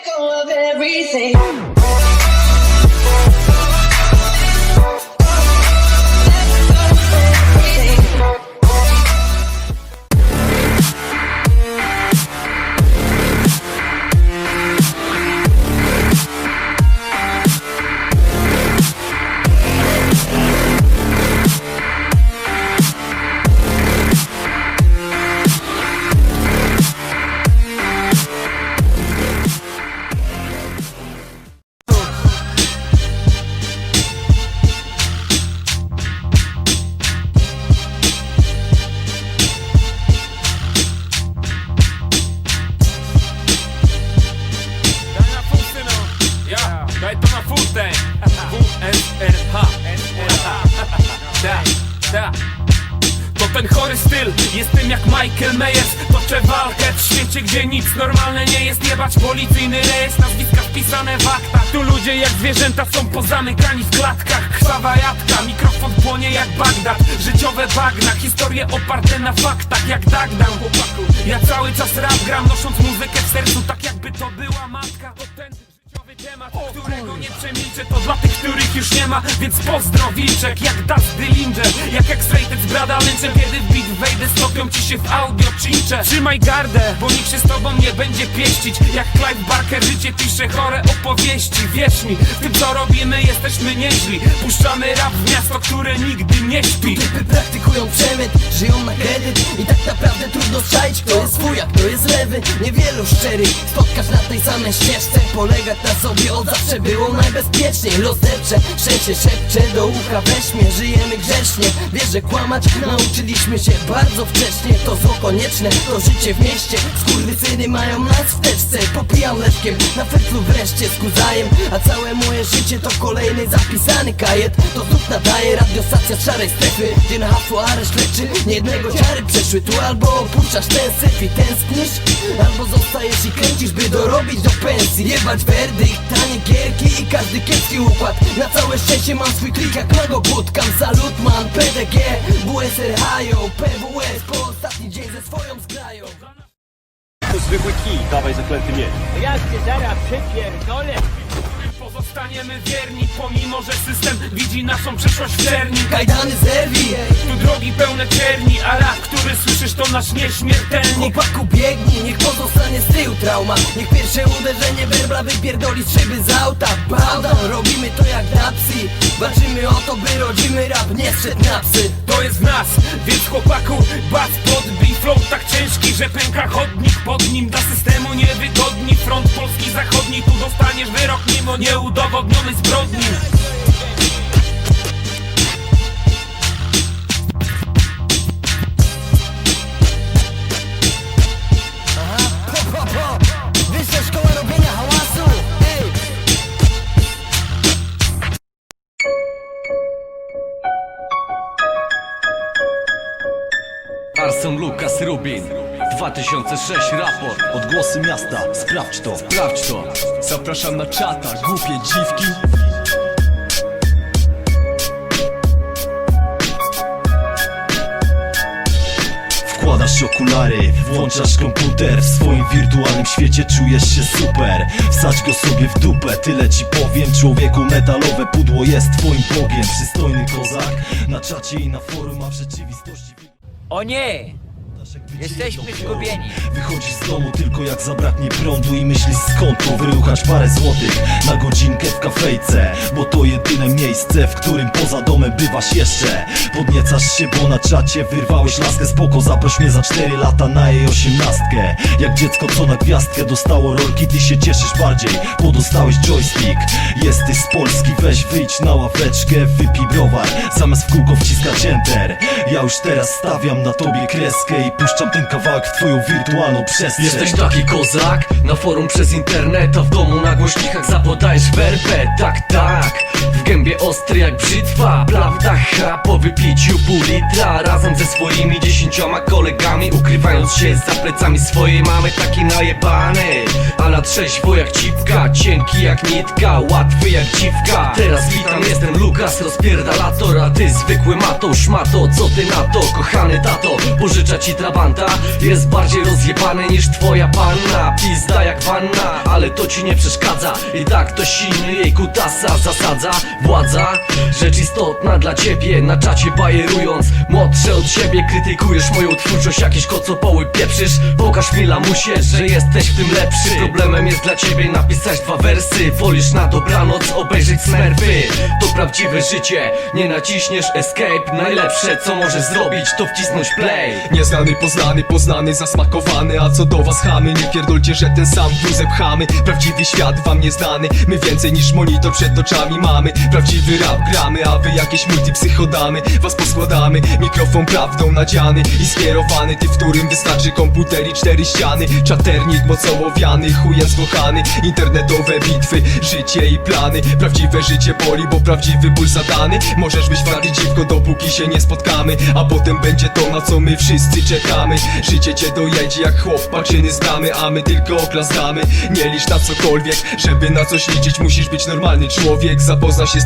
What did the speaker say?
let go of everything. W-S-R-H Da, to ten chory styl, jestem jak Michael Myers. Toczę walkę w świecie, gdzie nic normalne nie jest. Jebać policyjny rejestr, nazwiska wpisane w aktach Tu ludzie jak zwierzęta są pozamykani w klatkach. Krwawa jadka, mikrofon płonie jak Bagdad. Życiowe bagna, historie oparte na faktach Jak Dagdan, chłopaku Ja cały czas rap gram, nosząc muzykę w sercu Tak jakby to była matka. To ten temat, którego nie przemilczę To dla tych, których już nie ma Więc pozdro Wilczek, jak Dust Dillinger Jak X-Rated z Brada Lynchem Kiedy w beat wejdę, stopią ci się w audio cincze Trzymaj gardę, bo nikt się z tobą nie będzie pieścić. Jak Clive Barker życie pisze chore opowieści Wierz mi, w tym co robimy jesteśmy nieźli. Puszczamy rap w miasto, które nigdy nie śpi. Typy praktykują przemyt, żyją na kredyt I tak naprawdę trudno strzelić, kto jest a kto jest lewy. Niewielu szczerych spotkasz na tej samej ścieżce Polegać na sobie od zawsze było najbezpieczniej. Los depcze, szczęście szepcze do ucha weźmie Żyjemy grzecznie, wiesz, że kłamać nauczyliśmy się bardzo wcześnie. To zło konieczne, to życie w mieście. Skurwysyny mają nas w teczce Popijam leszkiem, na fertlu wreszcie z kuzajem. A całe moje życie to kolejny zapisany kajet. To znów nadaje radiostacja z szarej strefy Gdzie na hasło areszt leczy. Nie jednego ciary przeszły tu Albo opuszczasz ten syf i tęsknisz Albo zostajesz i kręcisz by dorobić do pensji. Jebać werdykt, tanie gierki i każdy kiepski układ. Na całe szczęście mam swój klik jak Mago Bootcamp Salut man, PDG, WSR Hajo PWS po ostatni dzień ze swoją zgrają. To zwykły kij, dawaj zaklęty miecz. Jak cię zaraz przypierdolę Pozostaniemy wierni, pomimo że system widzi naszą przyszłość w czerni. Kajdany zerwij, Tu drogi pełne czerni, a rap, który słyszysz to nasz nieśmiertelnik. Chłopaku biegnij, niech pozostanie z tyłu trauma. Niech pierwsze uderzenie werbla wypierdoli z szyby z auta. Bałdan, robimy to jak na psi Walczymy o to, by rodzimy rap nie zszedł na psy. To jest w nas, więc chłopaku Bas podbij flow tak ciężki, że pęka chodnik Pod nim. Dla systemu niewygodni Front Polski Zachodni, tu dostaniesz wyrok Mimo nieudowodnionej zbrodni. Arson Lucas Rubin 2006 raport. Odgłosy miasta, sprawdź to. Sprawdź to. Zapraszam na czata, głupie dziwki. Wkładasz okulary, włączasz komputer W swoim wirtualnym świecie czujesz się super. Wsadź go sobie w dupę, tyle ci powiem. Człowieku, metalowe pudło jest twoim bogiem. Przystojny kozak, na czacie i na forum A w rzeczywistości... O nie! Jesteśmy zgubieni. Wychodzisz z domu tylko jak zabraknie prądu I myślisz skąd tu wyruchać parę złotych Na godzinkę w kafejce Bo to jedyne miejsce, w którym poza domem bywasz jeszcze. Podniecasz się, bo na czacie wyrwałeś laskę Spoko, zaproś mnie za 4 lata na jej osiemnastkę. Jak dziecko co na gwiazdkę dostało rolki Ty się cieszysz bardziej, bo dostałeś joystick. Jesteś z Polski, weź wyjdź na ławeczkę Wypij browar, zamiast w kółko wciskać enter. Ja już teraz stawiam na tobie kreskę I puszczam ten kawałek w twoją wirtualną przestrzeń. Jesteś taki kozak, na forum przez internet A w domu na głośnikach zapodajesz werbę Tak, tak, gębie ostry jak brzytwa. Prawda, ha, po wypiciu pół litra. Razem ze swoimi dziesięcioma kolegami Ukrywając się za plecami swojej mamy. Taki najebany, na trzeźwo jak cipka. Cienki jak nitka, łatwy jak dziwka. Teraz witam, jestem Lukas, rozpierdalator A ty zwykły matą, szmato, co ty na to? Kochany tato, pożycza ci trabanty fanta Jest bardziej rozjebany niż twoja panna. Pizda jak wanna, ale to ci nie przeszkadza. I tak to silny jej kutasa zasadza Władza, rzecz istotna dla ciebie. Na czacie bajerując, młodsze od siebie. Krytykujesz moją twórczość, jakieś kocopoły pieprzysz. Pokaż mi lamusie, że jesteś w tym lepszy. Problemem jest dla ciebie napisać dwa wersy. Wolisz na dobranoc obejrzeć smerfy. To prawdziwe życie, nie naciśniesz escape Najlepsze co możesz zrobić to wcisnąć play. Nieznany, poznany, poznany, zasmakowany A co do was chamy, nie pierdolcie, że ten sam wózek pchamy Prawdziwy świat wam nieznany My więcej niż monitor przed oczami mamy. Prawdziwy rap gramy, a wy jakieś multipsychodamy Was poskładamy, mikrofon prawdą nadziany I skierowany, ty w którym wystarczy komputer i cztery ściany. Czaternik mocno owiany, chujem zkochany Internetowe bitwy, życie i plany. Prawdziwe życie boli, bo prawdziwy ból zadany. Możesz być twardy dziwko, dopóki się nie spotkamy. A potem będzie to, na co my wszyscy czekamy. Życie cię dojedzie jak chłop, paczyny znamy A my tylko oklaskamy Nie licz na cokolwiek, żeby na coś liczyć. Musisz być normalny człowiek, zapozna się z